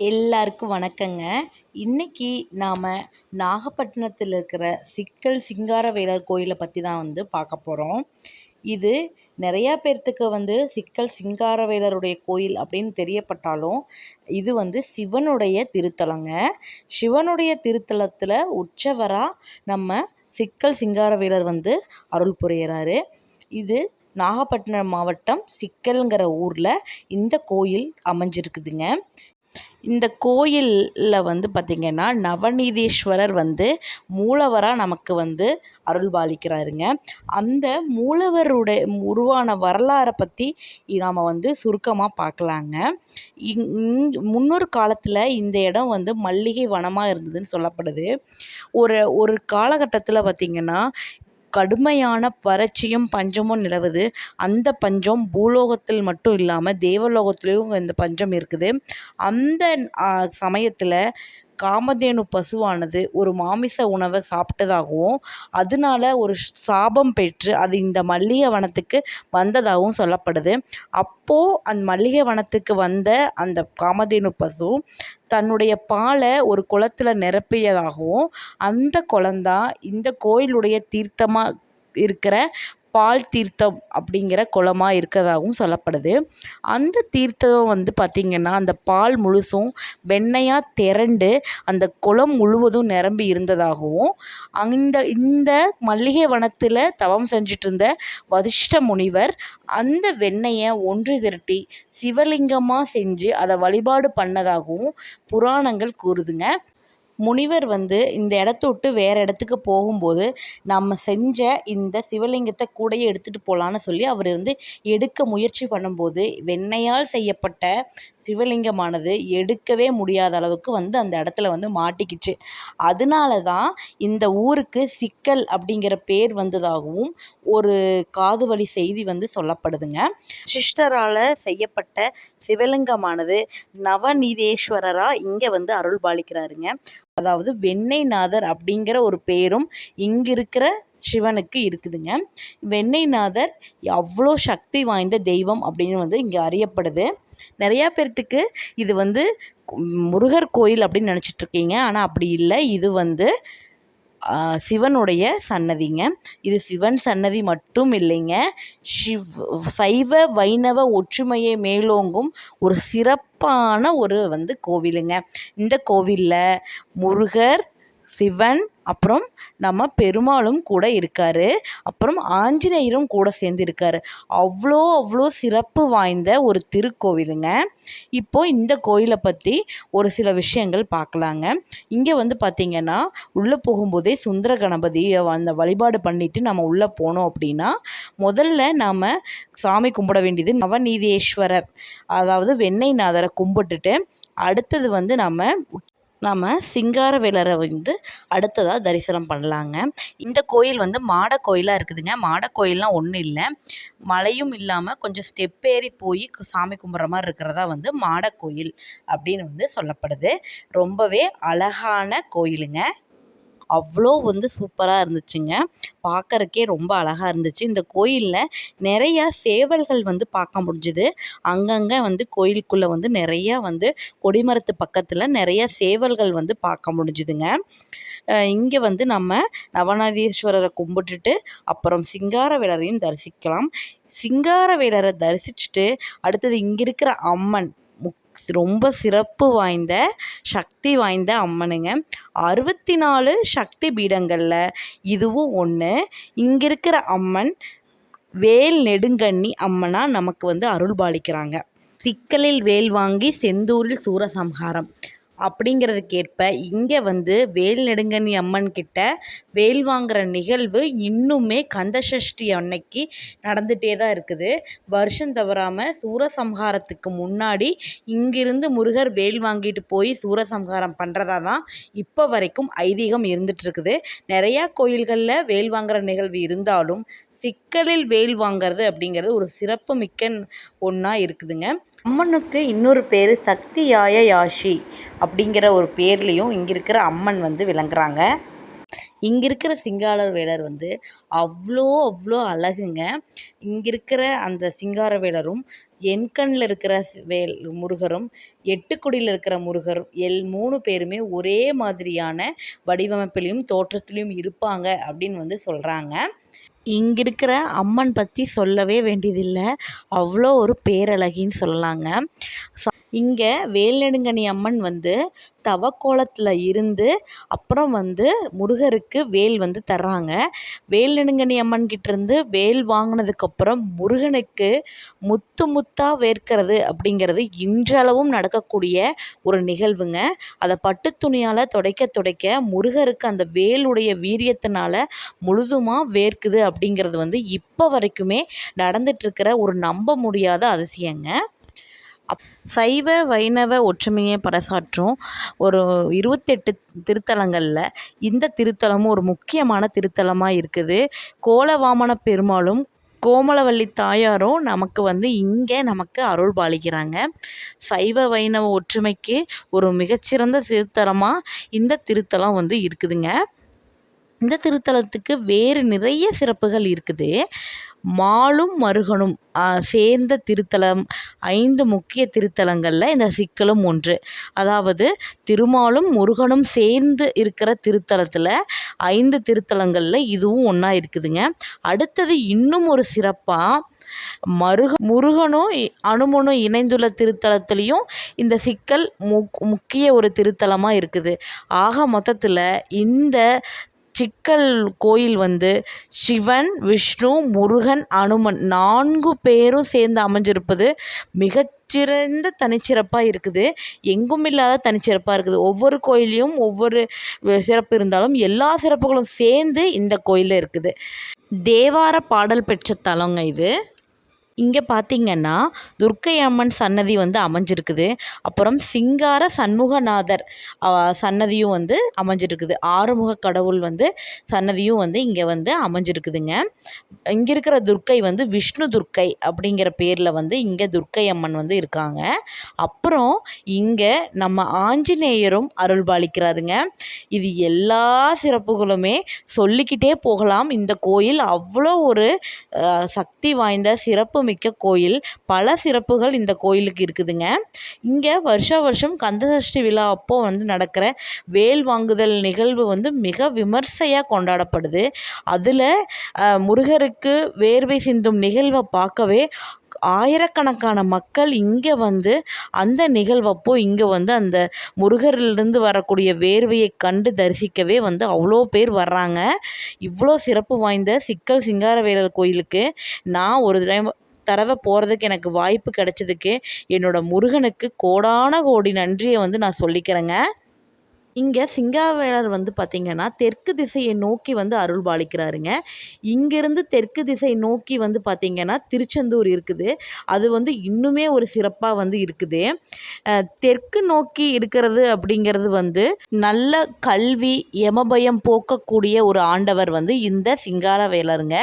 எல்லாருக்கும் வணக்கங்க. இன்னைக்கு நாம் நாகப்பட்டினத்தில் இருக்கிற சிக்கல் சிங்காரவேலர் கோயிலை பற்றி தான் வந்து பார்க்க போகிறோம் இது நிறையா பேர்த்துக்கு வந்து சிக்கல் சிங்காரவேலருடைய கோயில் அப்படின்னு தெரியப்பட்டாலும் இது வந்து சிவனுடைய திருத்தலங்க. சிவனுடைய திருத்தலத்தில் உற்சவராக நம்ம சிக்கல் சிங்காரவேலர் வந்து அருள் புரியிறாரு. இது நாகப்பட்டினம் மாவட்டம் சிக்கல்ங்கிற ஊரில் இந்த கோயில் அமைஞ்சிருக்குதுங்க. இந்த கோயிலில் வந்து பார்த்திங்கன்னா நவநீதீஸ்வரர் வந்து மூலவராக நமக்கு வந்து அருள்பாலிக்கிறாருங்க அந்த மூலவருடைய உருவான வரலாறை பற்றி நாம் வந்து சுருக்கமாக பார்க்கலாங்க இங் முன்னொரு காலத்தில் இந்த இடம் வந்து மல்லிகை வனமாக இருந்ததுன்னு சொல்லப்படுது. ஒரு ஒரு காலகட்டத்தில் பார்த்திங்கன்னா கடுமையான வறட்சியும் பஞ்சமும் நிலவுது. அந்த பஞ்சம் பூலோகத்தில் மட்டும் இல்லாமல் தேவலோகத்துலேயும் இந்த பஞ்சம் இருக்குது. அந்த சமயத்தில் காமதேனு பசுவானது ஒரு மாமிச உணவை சாப்பிட்டதாகவும் அதனால ஒரு சாபம் பெற்று அது இந்த மல்லிகை வனத்துக்கு வந்ததாகவும் சொல்லப்படுது. அப்போது அந்த மல்லிகை வனத்துக்கு வந்த அந்த காமதேனு பசு தன்னுடைய பாலை ஒரு குளத்தில் நிரப்பியதாகவும் அந்த குளந்தான் இந்த கோயிலுடைய தீர்த்தமாக இருக்கிற பால் தீர்த்தம் அப்படிங்கிற குளமாக இருக்கிறதாகவும் சொல்லப்படுது. அந்த தீர்த்தம் வந்து பார்த்திங்கன்னா அந்த பால் முழுசும் வெண்ணையாக திரண்டு அந்த குளம் முழுவதும் நிரம்பி இருந்ததாகவும் அந்த இந்த மல்லிகை வனத்தில் தவம் செஞ்சுட்டு இருந்த வசிஷ்ட முனிவர் அந்த வெண்ணையை ஒன்று திரட்டி சிவலிங்கமாக செஞ்சு அதை வழிபாடு பண்ணதாகவும் புராணங்கள் கூறுதுங்க. முனிவர் வந்து இந்த இடத்த விட்டு வேறு இடத்துக்கு போகும்போது நம்ம செஞ்ச இந்த சிவலிங்கத்தை கூடயே எடுத்துகிட்டு போகலான்னு சொல்லி அவர் வந்து எடுக்க முயற்சி பண்ணும்போது வெண்ணையால் செய்யப்பட்ட சிவலிங்கமானது எடுக்கவே முடியாத அளவுக்கு வந்து அந்த இடத்துல வந்து மாட்டிக்கிச்சு. அதனால தான் இந்த ஊருக்கு சிக்கல் அப்படிங்கிற பேர் வந்ததாகவும் ஒரு காது வழி செய்தி வந்து சொல்லப்படுதுங்க. சிஸ்டரால் செய்யப்பட்ட சிவலிங்கமானது நவநீதேஸ்வரராக இங்கே வந்து அருள் பாலிக்கிறாருங்க அதாவது வெண்ணெய்நாதர் அப்படிங்கிற ஒரு பேரும் இங்கே இருக்கிற சிவனுக்கு இருக்குதுங்க. வெண்ணெய்நாதர் அவ்வளோ சக்தி வாய்ந்த தெய்வம் அப்படின்னு வந்து இங்கே அறியப்படுது. நிறையா பேர்த்துக்கு இது வந்து முருகர் கோயில் அப்படின்னு நினச்சிட்ருக்கீங்க ஆனால் அப்படி இல்லை. இது வந்து சிவனுடைய சன்னதிங்க. இது சிவன் சன்னதி மட்டும் இல்லைங்க. சிவ் சைவ வைணவ ஒற்றுமையை மேலோங்கும் ஒரு சிறப்பான ஒரு வந்து கோவிலுங்க. இந்த கோவிலில் முருகர் சிவன் அப்புறம் நம்ம பெருமாளும் கூட இருக்கார். அப்புறம் ஆஞ்சநேயரும் கூட சேர்ந்து இருக்கார் அவ்வளோ அவ்வளோ சிறப்பு வாய்ந்த ஒரு திருக்கோவிலுங்க. இப்போது இந்த கோயிலை பற்றி ஒரு சில விஷயங்கள் பார்க்கலாங்க இங்கே வந்து பார்த்திங்கன்னா உள்ளே போகும்போதே சுந்தர கணபதியை அந்த வழிபாடு பண்ணிவிட்டு நம்ம உள்ளே போனோம் அப்படின்னா முதல்ல நாம் சாமி கும்பிட வேண்டியது நவநீதேஸ்வரர் அதாவது வெண்ணெய்நாதரை கும்பிட்டுட்டு அடுத்தது வந்து நம்ம நாம் சிங்காரவேலரை வந்து அடுத்ததாக தரிசனம் பண்ணலாங்க. இந்த கோயில் வந்து மாட கோயிலாக இருக்குதுங்க. மாட கோயில்லாம் ஒன்றும் இல்லை. மலையும் இல்லாமல் கொஞ்சம் ஸ்டெப் ஏறி போய் சாமி கும்பிட்ற மாதிரி இருக்கிறதா வந்து மாட கோயில் அப்படின்னு வந்து சொல்லப்படுது. ரொம்பவே அழகான கோயிலுங்க. அவ்வளோ வந்து சூப்பராக இருந்துச்சுங்க. பார்க்கறக்கே ரொம்ப அழகாக இருந்துச்சு. இந்த கோயிலில் நிறையா சேவல்கள் வந்து பார்க்க முடிஞ்சுது. அங்கங்கே வந்து கோயிலுக்குள்ளே வந்து நிறையா வந்து கொடிமரத்து பக்கத்தில் நிறையா சேவல்கள் வந்து பார்க்க முடிஞ்சுதுங்க. இங்கே வந்து நம்ம நவநாதீஸ்வரரை கும்பிட்டுட்டு அப்புறம் சிங்கார வேலரையும் தரிசிக்கலாம். சிங்கார வேலரை தரிசிச்சுட்டு அடுத்தது இங்கே இருக்கிற அம்மன் ரொம்ப சிறப்பு வாய்ந்த சக்தி வாய்ந்த அம்மனுங்க. அறுபத்தி நாலு சக்தி பீடங்களில் இதுவும் ஒன்று இங்கே இருக்கிற அம்மன் வேல் நெடுங்கண்ணி அம்மனாக நமக்கு வந்து அருள் பாலிக்கிறாங்க. சிக்கலில் வேல் வாங்கி செந்தூரில் சூரசம்ஹாரம். அப்படிங்கிறதுக்கேற்ப இங்கே வந்து வேல் நெடுங்கனி அம்மன் கிட்ட வேல் வாங்குகிற நிகழ்வு இன்னுமே கந்தசஷ்டி அன்னைக்கு நடந்துகிட்டே தான் இருக்குது. வருஷம் தவறாமல் சூரசம்ஹாரத்துக்கு முன்னாடி இங்கிருந்து முருகர் வேல் வாங்கிட்டு போய் சூரசம்ஹாரம் பண்ணுறதா தான் இப்போ வரைக்கும் ஐதீகம் இருந்துகிட்ருக்குது நிறையா கோயில்களில் வேல் வாங்குகிற நிகழ்வு இருந்தாலும் சிக்கலில் வேல் வாங்கிறது அப்படிங்கிறது ஒரு சிறப்பு மிக்க ஒன்றா இருக்குதுங்க. அம்மனுக்கு இன்னொரு பேர் சக்தியாய யாஷி அப்படிங்கிற ஒரு பேர்லேயும் இங்கே இருக்கிற அம்மன் வந்து விளங்குறாங்க. இங்கே இருக்கிற சிங்கார வேலர் வந்து அவ்வளோ அவ்வளோ அழகுங்க. இங்கே இருக்கிற அந்த சிங்கார வேலரும் எண்கண்ணில் இருக்கிற வேல் முருகரும் எட்டுக்குடியில் இருக்கிற முருகரும் எல் மூணு பேருமே ஒரே மாதிரியான வடிவமைப்பிலையும் தோற்றத்திலையும் இருப்பாங்க அப்படின்னு வந்து சொல்கிறாங்க இங்கே இருக்கிற அம்மன் பற்றி சொல்லவே வேண்டியதில்லை. அவ்வளோ ஒரு பேரழகின்னு சொல்லலாங்க. இங்கே வேல்நெடுங்கனி அம்மன் வந்து தவக்கோலத்தில் இருந்து அப்புறம் வந்து முருகருக்கு வேல் வந்து தர்றாங்க. வேல்நெடுங்கனி அம்மன் கிட்டேருந்து வேல் வாங்கினதுக்கப்புறம் முருகனுக்கு முத்து முத்தாக வேர்க்கிறது அப்படிங்கிறது இன்றளவும் நடக்கக்கூடிய ஒரு நிகழ்வுங்க. அதை பட்டு துணியால் துடைக்க துடைக்க முருகருக்கு அந்த வேலுடைய வீரியத்தினால முழுதுமாக வேர்க்குது அப்படிங்கிறது வந்து இப்போ வரைக்குமே நடந்துட்டுருக்கிற ஒரு நம்ப முடியாத அதிசயங்க. சைவ வைணவ ஒற்றுமையை பறைசாற்றும் ஒரு இருபத்தெட்டு திருத்தலங்களில் இந்த திருத்தலமும் ஒரு முக்கியமான திருத்தலமாக இருக்குது. கோலவாமன பெருமாளும் கோமலவள்ளி தாயாரும் நமக்கு வந்து இங்கே நமக்கு அருள் பாலிக்கிறாங்க. சைவ வைணவ ஒற்றுமைக்கு ஒரு மிகச்சிறந்த திருத்தலமாக இந்த திருத்தலம் வந்து இருக்குதுங்க. இந்த திருத்தலத்துக்கு வேறு நிறைய சிறப்புகள் இருக்குது. மாலும் மருகனும் சேர்ந்த திருத்தலம் ஐந்து முக்கிய திருத்தலங்களில் இந்த சிக்கலும் ஒன்று. அதாவது திருமாலும் முருகனும் சேர்ந்து இருக்கிற திருத்தலத்தில் ஐந்து திருத்தலங்களில் இதுவும் ஒன்றா இருக்குதுங்க. அடுத்தது இன்னும் ஒரு சிறப்பாக மருக முருகனும் அனுமனும் இணைந்துள்ள திருத்தலத்துலேயும் இந்த சிக்கல் முக் முக்கிய ஒரு திருத்தலமாக இருக்குது. ஆக மொத்தத்தில் இந்த சிக்கல் கோயில் வந்து சிவன் விஷ்ணு முருகன் அனுமன் நான்கு பேரும் சேர்ந்து அமைஞ்சிருப்பது மிகச்சிறந்த தனிச்சிறப்பாக இருக்குது. எங்கும் இல்லாத தனிச்சிறப்பாக இருக்குது. ஒவ்வொரு கோயிலையும் ஒவ்வொரு சிறப்பு இருந்தாலும் எல்லா சிறப்புகளும் சேர்ந்து இந்த கோயிலில் இருக்குது. தேவார பாடல் பெற்ற தலங்க இது. இங்கே பார்த்திங்கன்னா துர்க்கை அம்மன் சன்னதி வந்து அமைஞ்சிருக்குது. அப்புறம் சிங்கார சண்முகநாதர் சன்னதியும் வந்து அமைஞ்சிருக்குது. ஆறுமுக கடவுள் வந்து சன்னதியும் வந்து இங்கே வந்து அமைஞ்சிருக்குதுங்க. இங்கே இருக்கிற துர்க்கை வந்து விஷ்ணு துர்க்கை அப்படிங்கிற பேரில் வந்து இங்கே துர்க்கை அம்மன் வந்து இருக்காங்க. அப்புறம் இங்கே நம்ம ஆஞ்சநேயரும் அருள் பாலிக்கிறாருங்க இது எல்லா சிறப்புகளுமே சொல்லிக்கிட்டே போகலாம். இந்த கோயில் அவ்வளோ ஒரு சக்தி வாய்ந்த சிறப்பு மிக்க கோயில். பல சிறப்புகள் இந்த கோயிலுக்கு இருக்குதுங்க. இங்கே வருஷா வருஷம் கந்தசஷ்டி விழா அப்போ வந்து நடக்கிற வேல் வாங்குதல் நிகழ்வு வந்து மிக விமர்சையாக கொண்டாடப்படுது. அதில் முருகருக்கு வேர்வை சிந்தும் நிகழ்வை பார்க்கவே ஆயிரக்கணக்கான மக்கள் இங்கே வந்து அந்த நிகழ்வப்போ இங்கே வந்து அந்த முருகரிலிருந்து வரக்கூடிய வேர்வையை கண்டு தரிசிக்கவே வந்து அவ்வளோ பேர் வர்றாங்க. இவ்வளோ சிறப்பு வாய்ந்த சிக்கல் சிங்காரவேலர் கோயிலுக்கு நான் ஒரு தடவை தடவை போகிறதுக்கு எனக்கு வாய்ப்பு கிடச்சதுக்கு என்னோடய முருகனுக்கு கோடான கோடி நன்றியை வந்து நான் சொல்லிக்கிறேங்க. இங்கே சிங்காவேலர் வந்து பார்த்திங்கன்னா தெற்கு திசையை நோக்கி வந்து அருள் பாலிக்கிறாருங்க. இங்கேருந்து தெற்கு திசை நோக்கி வந்து பார்த்திங்கன்னா திருச்செந்தூர் இருக்குது. அது வந்து இன்னுமே ஒரு சிறப்பாக வந்து இருக்குது. தெற்கு நோக்கி இருக்கிறது அப்படிங்கிறது வந்து நல்ல கல்வி யமபயம் போக்கக்கூடிய ஒரு ஆண்டவர் வந்து இந்த சிங்காரவேலருங்க.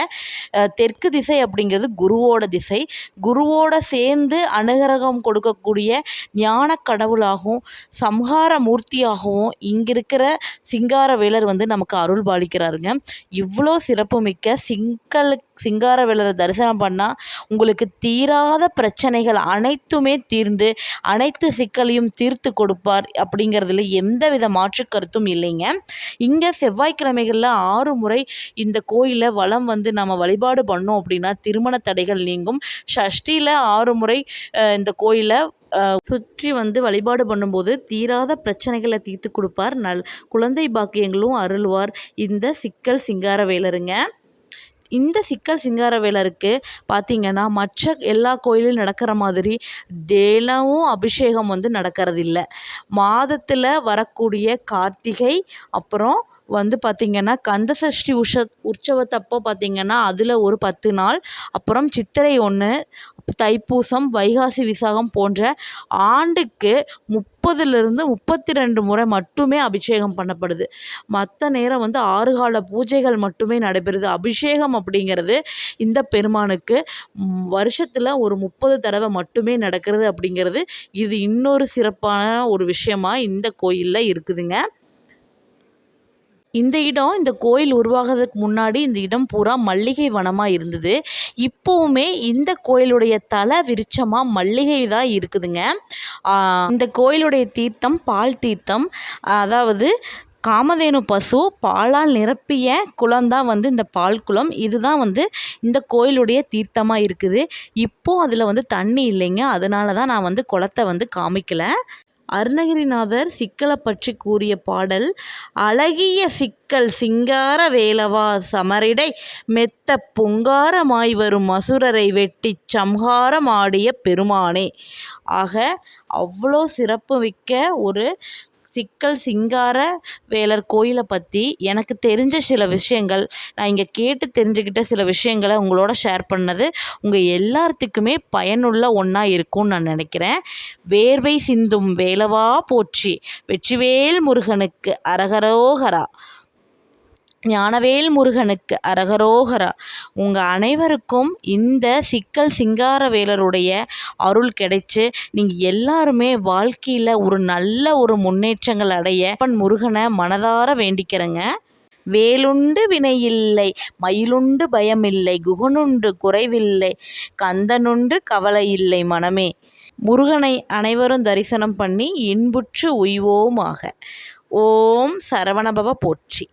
தெற்கு திசை அப்படிங்கிறது குருவோட திசை. குருவோட சேர்ந்து அனுகிரகம் கொடுக்கக்கூடிய ஞான கடவுளாகவும் சம்ஹார மூர்த்தியாகவும் இங்கே இருக்கிற சிங்கார வேலர் வந்து நமக்கு அருள் பாலிக்கிறாருங்க. இவ்வளோ சிறப்புமிக்க சிங்கல் சிங்கார வேலரை தரிசனம் பண்ணால் உங்களுக்கு தீராத பிரச்சனைகள் அனைத்துமே தீர்ந்து அனைத்து சிக்கலையும் தீர்த்து கொடுப்பார் அப்படிங்கிறதுல எந்த வித மாற்று கருத்தும் இல்லைங்க. இங்கே செவ்வாய்க்கிழமைகளில் ஆறு முறை இந்த கோயிலில் வளம் வந்து நம்ம வழிபாடு பண்ணோம் அப்படின்னா திருமண தடைகள் நீங்கும். ஷஷ்டியில் ஆறு முறை இந்த கோயிலை சுற்றி வந்து வழிபாடு பண்ணும்போது தீராத பிரச்சனைகளை தீர்த்து கொடுப்பார். நல் குழந்தை பாக்கியங்களும் அருள்வார். இந்த சிக்கல் சிங்காரவேலருங்க. இந்த சிக்கல் சிங்காரவேலருக்கு பார்த்திங்கன்னா மற்ற எல்லா கோயிலும் நடக்கிற மாதிரி தினமும் அபிஷேகம் வந்து நடக்கிறதில்ல. மாதத்தில் வரக்கூடிய கார்த்திகை அப்புறம் வந்து பார்த்திங்கன்னா கந்தசஷ்டி உஷ உற்சவத்தப்போ பார்த்திங்கன்னா அதில் ஒரு பத்து நாள். அப்புறம் சித்திரை ஒன்று தைப்பூசம் வைகாசி விசாகம் போன்ற ஆண்டுக்கு முப்பதுலேருந்து முப்பத்தி ரெண்டு முறை மட்டுமே அபிஷேகம் பண்ணப்படுது. மற்ற நேரம் வந்து ஆறு கால பூஜைகள் மட்டுமே நடைபெறுது. அபிஷேகம் அப்படிங்கிறது இந்த பெருமானுக்கு வருஷத்தில் ஒரு முப்பது தடவை மட்டுமே நடக்கிறது அப்படிங்கிறது இது இன்னொரு சிறப்பான ஒரு விஷயமா இந்த கோயிலில் இருக்குதுங்க. இந்த இடம் இந்த கோயில் உருவாகிறதுக்கு முன்னாடி இந்த இடம் பூரா மல்லிகை வனமாக இருந்தது. இப்போவுமே இந்த கோயிலுடைய தலை விருட்சமாக மல்லிகை தான் இருக்குதுங்க. இந்த கோயிலுடைய தீர்த்தம் பால் தீர்த்தம் அதாவது காமதேனு பசு பாலால் நிரப்பிய குளம்தான் வந்து இந்த பால் குளம். இதுதான் வந்து இந்த கோயிலுடைய தீர்த்தமாக இருக்குது. இப்போது அதில் வந்து தண்ணி இல்லைங்க. அதனால தான் நான் வந்து குளத்தை வந்து காமிக்கலை. அருணகிரிநாதர் சிக்கலை பற்றி கூறிய பாடல் அழகிய சிக்கல் சிங்கார வேலவா சமரிடை மெத்த பொங்காரமாய் வரும் அசுரரை வெட்டிச் சம்ஹாரம் ஆடிய பெருமானே ஆக அவ்வளோ சிறப்பு மிக்க ஒரு சிக்கல் சிங்கார வேலர் கோயிலை பற்றி எனக்கு தெரிஞ்ச சில விஷயங்கள் நான் இங்கே கேட்டு தெரிஞ்சுக்கிட்ட சில விஷயங்களை உங்களோட ஷேர் பண்ணது உங்கள் எல்லாத்துக்குமே பயனுள்ள ஒன்றா இருக்கும்னு நான் நினைக்கிறேன். வேர்வை சிந்தும் வேலவா போற்றி வெற்றிவேல் முருகனுக்கு அரகரோகரா. ஞானவேல் முருகனுக்கு அரகரோகரா. உங்கள் அனைவருக்கும் இந்த சிக்கல் சிங்காரவேலருடைய அருள் கிடைச்சு நீங்கள் எல்லாருமே வாழ்க்கையில் ஒரு நல்ல ஒரு முன்னேற்றங்கள் அடைய அப்பன் முருகனை மனதார வேண்டிக்கிறேங்க. வேலுண்டு வினையில்லை மயிலுண்டு பயமில்லை குகனுண்டு குறைவில்லை கந்தனுண்டு கவலை இல்லை மனமே. முருகனை அனைவரும் தரிசனம் பண்ணி இன்புற்று உய்வோமாக. ஓம் சரவணபவ போற்றி.